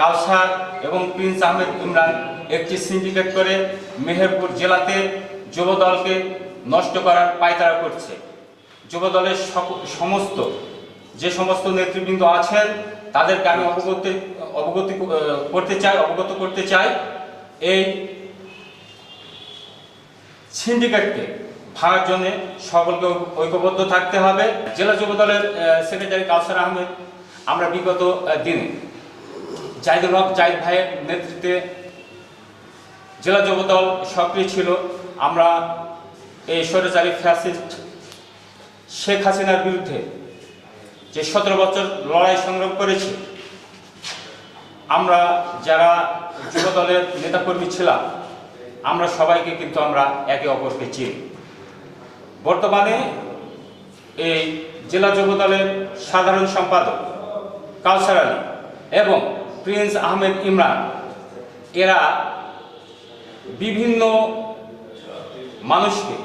কাউসার এবং প্রিন্স আহমেদ ইমরান একটি সিন্ডিকেট করে মেহেরপুর জেলাতে যুবদলকে নষ্ট করার পায়তারা করছে। যুবদলের সমস্ত, যে সমস্ত নেতৃবৃন্দ আছেন তাদেরকে আমি অবগত অবগত করতে চাই অবগত করতে চাই এই সিন্ডিকেটকে ভাঙার জন্য সকলকে ঐক্যবদ্ধ থাকতে হবে। জেলা যুব দলের সেক্রেটারি কাউসার আহমেদ, আমরা বিগত দিনে জাহিদুল হক, জাহিদ ভাইয়ের নেতৃত্বে জেলা যুবদল সক্রিয় ছিল। আমরা এই স্বৈরাচারী ফ্যাসিস্ট শেখ হাসিনার বিরুদ্ধে যে সতেরো বছর লড়াই সংগ্রাম করেছি, আমরা যারা যুবদলের নেতাকর্মী ছিলাম, আমরা সবাইকে কিন্তু আমরা একে অপরকে চিনি। বর্তমানে এই জেলা যুব দলের সাধারণ সম্পাদক কাউসার আলী এবং প্রিন্স আহমেদ ইমরান। এরা বিভিন্ন মানুষকে,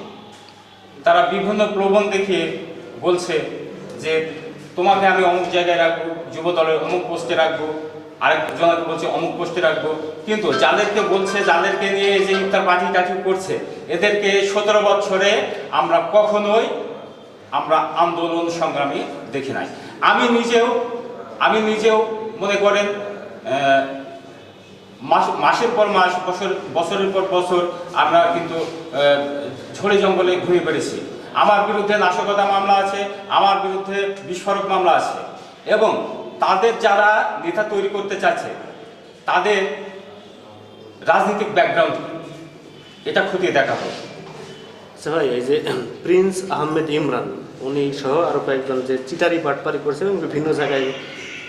তারা বিভিন্ন প্রবণ দেখিয়ে বলছে যে, তোমাকে আমি অমুক জায়গায় রাখব যুব দলের অমুক পোস্টে রাখব আরেকজনকে বলছে অমুক পোস্টে রাখব। কিন্তু যাদেরকে বলছে, যাদেরকে নিয়ে যে ইফতার পার্টি টাটি করছে, এদেরকে সতেরো বছরে আমরা কখনোই আমরা আন্দোলন সংগ্রামী দেখি নাই। আমি নিজেও আমি নিজেও মনে করেন মাস, মাসের পর মাস, বছর, বছরের পর বছর আমরা কিন্তু ঝড়ে জঙ্গলে ঘুরে বেড়েছি আমার বিরুদ্ধে নাশকতা মামলা আছে, আমার বিরুদ্ধে বিস্ফোরক মামলা আছে। এবং তাদের যারা নেতা তৈরি করতে চাচ্ছে তাদের রাজনৈতিক ব্যাকগ্রাউন্ড এটা খতিয়ে দেখা হবে আচ্ছা ভাই, এই যে প্রিন্স আহমেদ ইমরান, উনি সহ আরও কয়েকজন যে চিটারি বাটপারি করছে এবং বিভিন্ন জায়গায়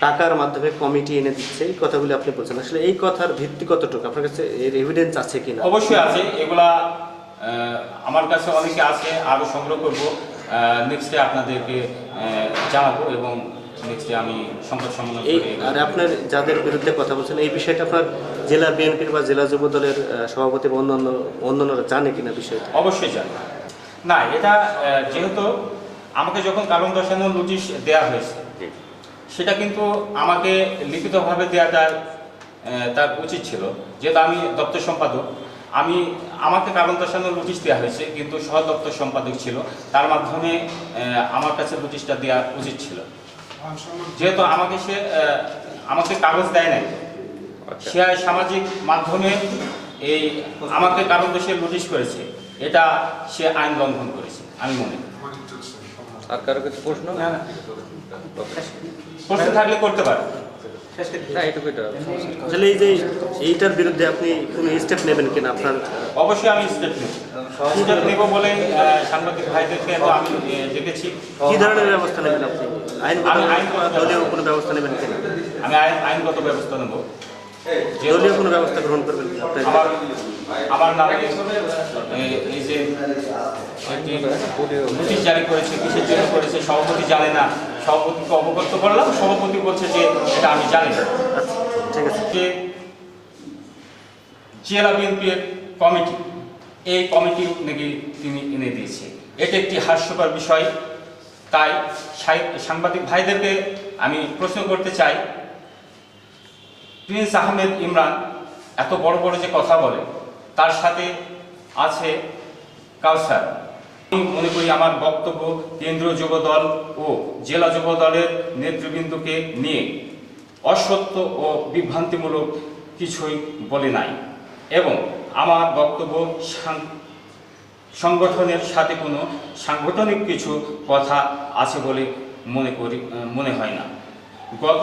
টাকার মাধ্যমে কমিটি এনে দিচ্ছে এই কথাগুলি আপনি বলছেন। আসলে এই কথার ভিত্তি কতটুকু? আপনার কাছে এর এভিডেন্স আছে কিনা? অবশ্যই আছে। এগুলা আমার কাছে অনেকে আছে আরও সংগ্রহ করব। নেক্সটে আপনাদেরকে জানাব এবং নেক্সটে আমি সংবাদ সম্মেলন এই আর আপনার যাদের বিরুদ্ধে কথা বলছেন এই বিষয়টা আপনার জেলা বিএনপির বা জেলা যুব দলের সভাপতি বা অন্যান্য অন্যান্যরা জানে কিনা বিষয়টা? অবশ্যই জানি। না এটা যেহেতু আমাকে যখন কারণ দর্শানোর নোটিশ দেওয়া হয়েছে সেটা কিন্তু আমাকে লিখিতভাবে দেওয়াটা তার উচিত ছিল। যেহেতু আমি দপ্তর সম্পাদক আমি আমাকে কারণ দর্শানোর নোটিশ দেওয়া হয়েছে কিন্তু সহ দপ্তর সম্পাদক ছিল। তার মাধ্যমে আমার কাছে নোটিশটা দেওয়া উচিত ছিল। যেহেতু আমাকে সে আমাকে কাগজ দেয় নাই সে সামাজিক মাধ্যমে এই আমাকে কারণ দেশে নোটিশ করেছে এটা সে আইন লঙ্ঘন করেছে আমি মনে করি। আর কারও কিছু প্রশ্ন। প্রশ্ন থাকলে করতে পারে। না এটুকুই তো। আসলে এই যে এইটার বিরুদ্ধে আপনি কোনো স্টেপ নেবেন কিনা আপনার? অবশ্যই আমি স্টেপ নেব। স্টেপ নেব বলে সাংবাদিক ভাইদেরকে আমি আহ, কি ধরনের ব্যবস্থা নেবেন আপনি? আইনগত দলীয় কোনো ব্যবস্থা নেবেন কিনা? আমি আইনগত ব্যবস্থা নেব। দলীয় কোনো ব্যবস্থা গ্রহণ করবেন আমার আমার নামে এই- এই যে নোটিশ জারি করেছে কিসের জন্য করেছে সভাপতি জানে না। সভাপতিকে অবগত করলাম। সভাপতি বলছে যে এটা আমি জানি না। ঠিক আছে। যে জেলা বিএনপির কমিটি এই কমিটি নাকি তিনি এনে দিয়েছে। এটা একটি হাস্যকর বিষয়। তাই সাংবাদিক ভাইদেরকে আমি প্রশ্ন করতে চাই প্রিন্স আহমেদ ইমরান এত বড় বড় যে কথা বলে তার সাথে আছে কাউসার। আমি মনে করি আমার বক্তব্য কেন্দ্রীয় যুব দল ও জেলা যুব দলের নেতৃবৃন্দকে নিয়ে অসত্য ও বিভ্রান্তিমূলক কিছুই বলে নাই। এবং আমার বক্তব্য সংগঠনের সাথে কোনো সাংগঠনিক কিছু কথা আছে বলে মনে করি, মনে হয় না। গত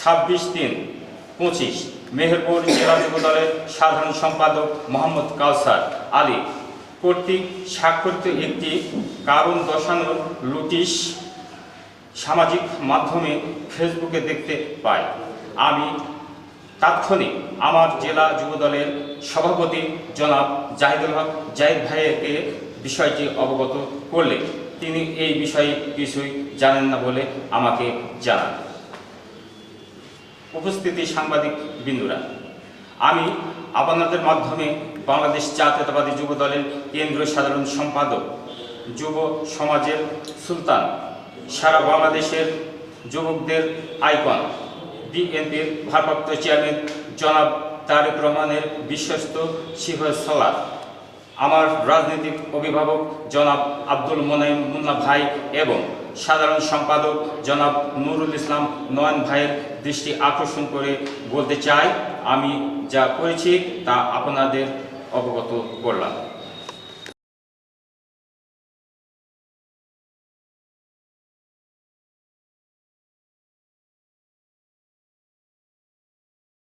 ছাব্বিশ তিন পঁচিশ মেহেরপুর জেলা যুব দলের সাধারণ সম্পাদক মোহাম্মদ কাউসার আলী কর্তৃক স্বাক্ষরিত একটি কারণ দর্শানোর নোটিশ সামাজিক মাধ্যমে ফেসবুকে দেখতে পাই। আমি তাৎক্ষণিক আমার জেলা যুবদলের সভাপতি জনাব জাহিদুল হক জাহিদ ভাইয়েরকে বিষয়টি অবগত করলে তিনি এই বিষয়ে কিছুই জানেন না বলে আমাকে জানান। উপস্থিতি সাংবাদিক বিন্দুরা, আমি আপনাদের মাধ্যমে বাংলাদেশ জাতীয়তাবাদী যুব দলের কেন্দ্রীয় সাধারণ সম্পাদক, যুব সমাজের সুলতান। সারা বাংলাদেশের যুবকদের আইকন। বিএনপির ভারপ্রাপ্ত চেয়ারম্যান জনাব তারেক রহমানের বিশ্বস্ত সালাদ আমার রাজনৈতিক অভিভাবক জনাব আব্দুল মোনাইম মুন্না ভাই এবং সাধারণ সম্পাদক জনাব নুরুল ইসলাম নয়ন ভাইয়ের দৃষ্টি আকর্ষণ করে বলতে চাই, আমি যা করেছি তা আপনাদের অবগত করলাম